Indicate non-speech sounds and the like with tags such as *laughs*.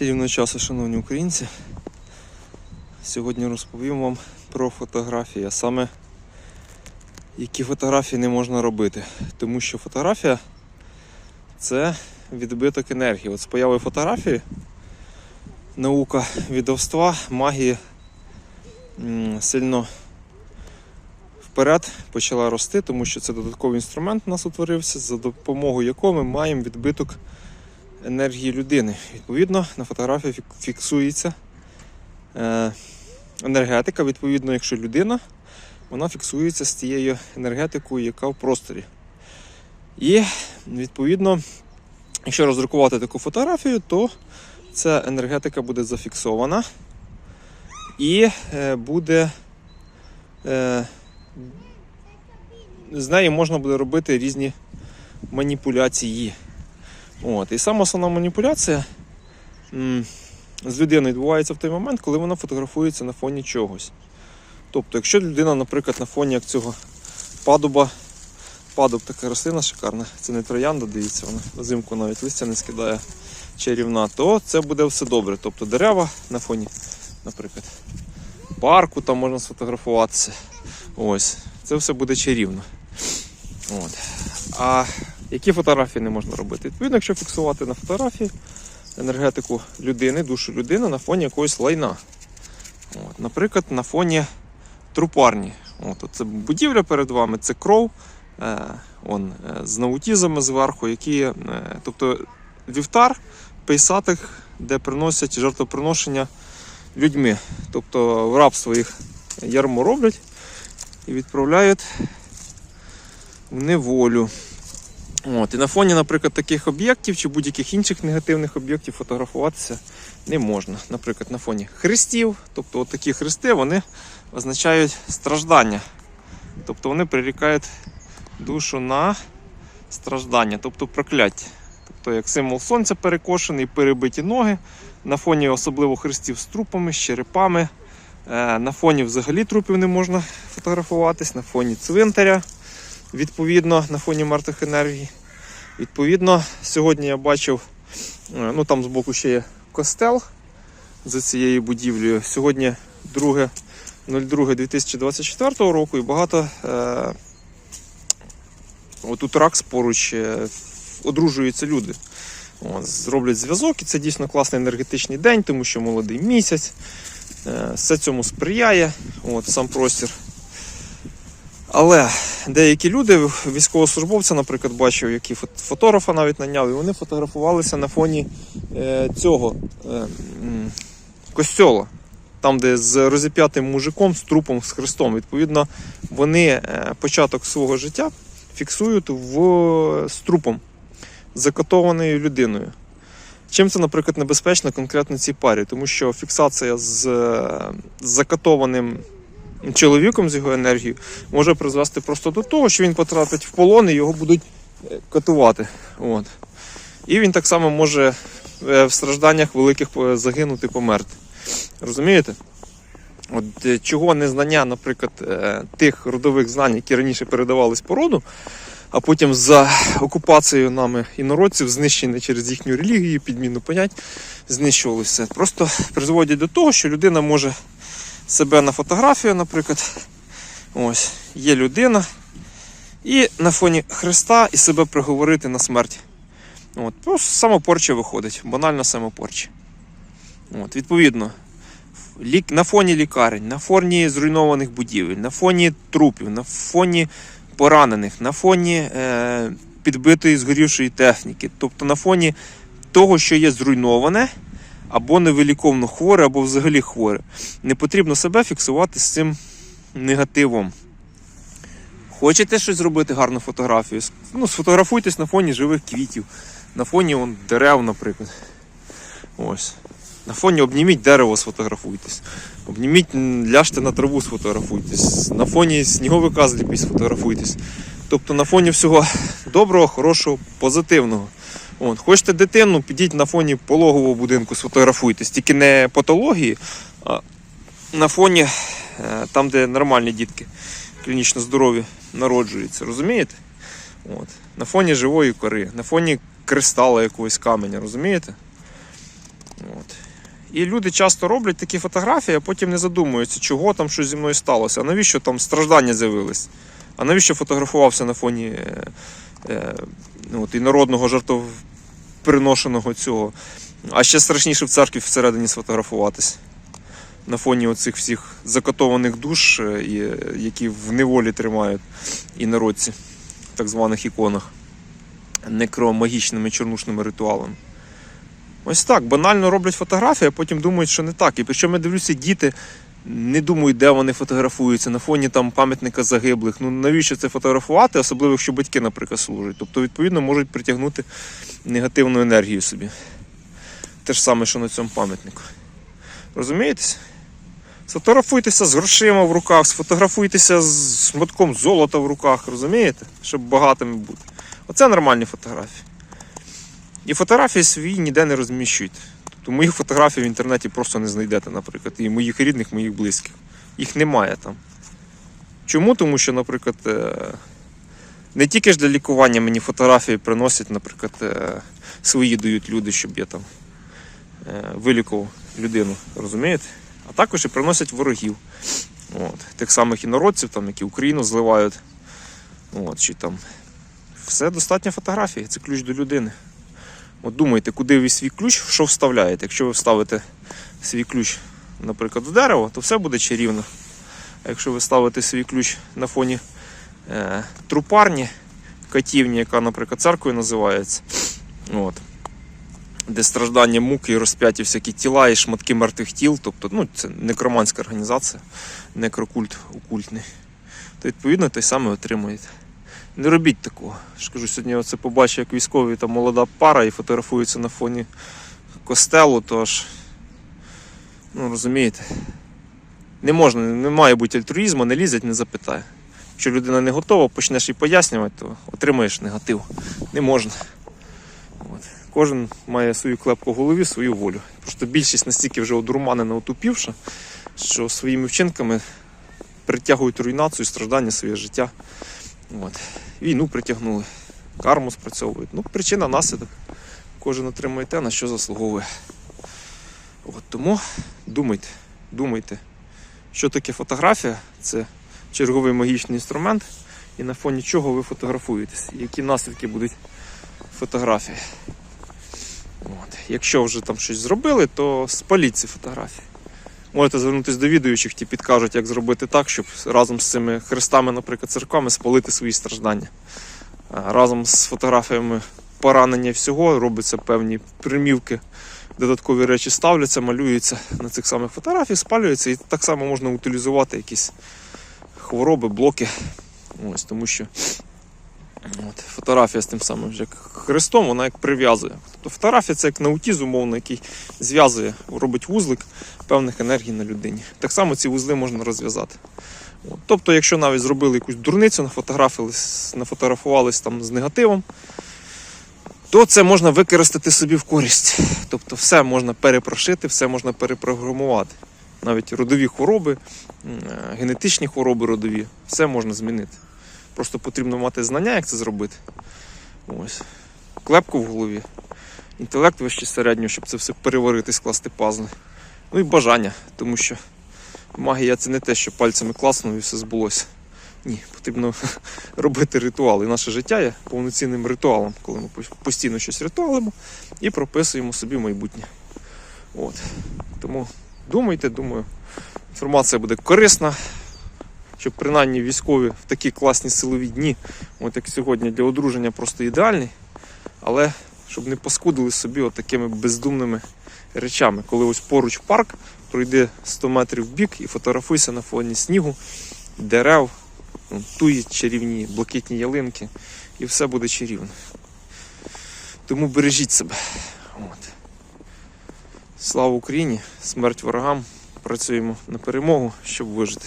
Чарівного часу, шановні українці. Сьогодні розповім вам про фотографії, а саме які фотографії не можна робити. Тому що фотографія це відбиток енергії. От з появою фотографії наука відовства, магії сильно вперед почала рости, тому що це додатковий інструмент у нас утворився, за допомогою якого ми маємо відбиток людини. Відповідно, на фотографії фіксується е, енергетика. Відповідно, якщо людина, вона фіксується з тією енергетикою, яка в просторі. І відповідно, якщо роздрукувати таку фотографію, то ця енергетика буде зафіксована і е, буде. Е, з нею можна буде робити різні маніпуляції. От. І сама основна маніпуляція з людиною відбувається в той момент, коли вона фотографується на фоні чогось. Тобто, якщо людина, наприклад, на фоні як цього падуба, падуб така рослина шикарна, це не троянда, дивіться, вона взимку навіть листя не скидає чарівна, то це буде все добре. Тобто дерева на фоні, наприклад, парку там можна сфотографуватися. Ось, це все буде чарівно. От. А які фотографії не можна робити? Відповідно, якщо фіксувати на фотографії енергетику людини, душу людини на фоні якогось лайна. От, наприклад, на фоні трупарні. От, це будівля перед вами, це кров, е, он, е, з наутізами зверху, які, е, тобто вівтар, пейсатих, де приносять жертвоприношення людьми. Тобто в рабство їх ярмо роблять і відправляють в неволю. От, і на фоні, наприклад, таких об'єктів чи будь-яких інших негативних об'єктів фотографуватися не можна. Наприклад, на фоні хрестів, тобто такі хрести вони означають страждання. Тобто вони прирікають душу на страждання, тобто прокляття. Тобто як символ сонця перекошений, перебиті ноги, на фоні особливо хрестів з трупами, з черепами. Е, На фоні взагалі трупів не можна фотографуватись, на фоні цвинтаря відповідно на фоні мертвих енергій. Відповідно, сьогодні я бачив, е, ну там збоку ще є костел за цією будівлею. Сьогодні 2.02.2024 року і багато е, отут ракс поруч е, одружуються люди. От, зроблять зв'язок, і це дійсно класний енергетичний день, тому що молодий місяць. Е, все цьому сприяє, от, сам простір. Але деякі люди, військовослужбовця, наприклад, бачив, які фот- фотографа навіть наняв, і вони фотографувалися на фоні е, цього е, костьола, там, де з розіп'ятим мужиком, з трупом, з хрестом. Відповідно, вони е, початок свого життя фіксують в, з трупом, закатованою людиною. Чим це, наприклад, небезпечно конкретно цій парі? Тому що фіксація з закатованим чоловіком з його енергією може призвести просто до того, що він потрапить в полон і його будуть е, катувати. От. І він так само може е, в стражданнях великих загинути, померти. Розумієте? От е, чого незнання, наприклад, тих родових знань, які раніше передавались по роду, а потім за окупацією нами інородців, знищені через їхню релігію, підміну понять, знищувалися. Просто призводять до того, що людина може себе на фотографію, наприклад. Ось, є людина. І на фоні Христа і себе приговорити на смерть. От, просто самопорча виходить, банальна самопорча. От, відповідно, на фоні лікарень, на фоні зруйнованих будівель, на фоні трупів, на фоні поранених, на фоні е, підбитої згорівшої техніки, тобто на фоні того, що є зруйноване, або невиліковно хворе, або взагалі хворе. Не потрібно себе фіксувати з цим негативом. Хочете щось зробити гарну фотографію? Ну, сфотографуйтесь на фоні живих квітів, на фоні вон, дерев, наприклад. Ось. На фоні обніміть дерево, сфотографуйтесь. Обніміть, ляжте на траву, сфотографуйтесь. На фоні сніговика зліпіть, сфотографуйтесь. Тобто на фоні всього доброго, хорошого, позитивного. От, хочете дитину, підіть на фоні пологового будинку, сфотографуйтесь. Тільки не патології, а на фоні е, там, де нормальні дітки, клінічно здорові, народжуються. Розумієте? От. На фоні живої кори, на фоні кристала якогось каменя, розумієте? От. І люди часто роблять такі фотографії, а потім не задумуються, чого там щось зі мною сталося, а навіщо там страждання з'явились, а навіщо фотографувався на фоні е, е, от, інородного жартоприношеного цього. А ще страшніше в церкві всередині сфотографуватись. На фоні оцих всіх закатованих душ, е, і, е, які в неволі тримають інородці, в так званих іконах, некромагічними чорнушними ритуалами. Ось так, банально роблять фотографії, а потім думають, що не так. І причому я дивлюся, діти не думають, де вони фотографуються, на фоні там пам'ятника загиблих. Ну навіщо це фотографувати, особливо якщо батьки, наприклад, служать. Тобто, відповідно, можуть притягнути негативну енергію собі. Те ж саме, що на цьому пам'ятнику. Розумієтесь? Сфотографуйтеся з грошима в руках, сфотографуйтеся з шматком золота в руках, розумієте? Щоб багатими бути. Оце нормальні фотографії. І фотографії свої ніде не розміщуйте. Тобто моїх фотографій в інтернеті просто не знайдете, наприклад, і моїх рідних, моїх близьких. Їх немає там. Чому? Тому що, наприклад, е, не тільки ж для лікування мені фотографії приносять, наприклад, е, свої дають люди, щоб я там е, вилікував людину, розумієте? А також і приносять ворогів. От. Тих самих інородців, там, які Україну зливають. От, чи там. Все достатньо фотографії, це ключ до людини. От думайте, куди ви свій ключ, що вставляєте. Якщо ви вставите свій ключ, наприклад, в дерево, то все буде чарівно. А якщо ви ставите свій ключ на фоні е, трупарні, катівні, яка, наприклад, церквою називається, от, де страждання муки і розп'яті всякі тіла і шматки мертвих тіл, тобто ну, це некроманська організація, некрокульт окультний, то відповідно той саме отримуєте. Не робіть такого. Ж сьогодні я це побачив, як військові там молода пара і фотографуються на фоні костелу, тож, ну розумієте, не можна, не має бути альтруїзму, не лізать, не запитає. Якщо людина не готова, почнеш їй пояснювати, то отримаєш негатив. Не можна. От. Кожен має свою клепку в голові, свою волю. Просто більшість настільки вже одурманена, отупівша, що своїми вчинками притягують руйнацію, страждання своє життя. От. Війну притягнули, карму спрацьовують. Ну, причина наслідок. Кожен отримує те, на що заслуговує. От тому думайте, думайте, що таке фотографія, це черговий магічний інструмент, і на фоні чого ви фотографуєтесь, які наслідки будуть фотографії. От. Якщо вже там щось зробили, то спаліть ці фотографії. Можете звернутися до відуючих, ті підкажуть, як зробити так, щоб разом з цими хрестами, наприклад, церквами, спалити свої страждання. Разом з фотографіями поранення всього робляться певні примівки, додаткові речі ставляться, малюються на цих самих фотографіях, спалюються, і так само можна утилізувати якісь хвороби, блоки. Ось, тому що от, фотографія з тим самим як хрестом, вона як прив'язує. Тобто фотографія це як наутіз, умовно, який зв'язує, робить вузлик певних енергій на людині. Так само ці вузли можна розв'язати. От. Тобто, якщо навіть зробили якусь дурницю, нафотографувались, там з негативом, то це можна використати собі в користь. Тобто все можна перепрошити, все можна перепрограмувати. Навіть родові хвороби, е, генетичні хвороби родові, все можна змінити. Просто потрібно мати знання, як це зробити. Ось. Клепку в голові, інтелект вище середнього, щоб це все переварити, скласти пазли. Ну і бажання, тому що магія це не те, що пальцями класнув і все збулося. Ні, потрібно *laughs* робити ритуал. І наше життя є повноцінним ритуалом, коли ми постійно щось ритуалимо і прописуємо собі майбутнє. От. Тому думайте, думаю, інформація буде корисна, щоб принаймні військові в такі класні силові дні, от як сьогодні для одруження просто ідеальний, але щоб не паскудили собі от такими бездумними речами. Коли ось поруч парк, пройди 100 метрів в бік і фотографуйся на фоні снігу, дерев, туї чарівні, блакитні ялинки, і все буде чарівно. Тому бережіть себе. От. Слава Україні! Смерть ворогам! Працюємо на перемогу, щоб вижити.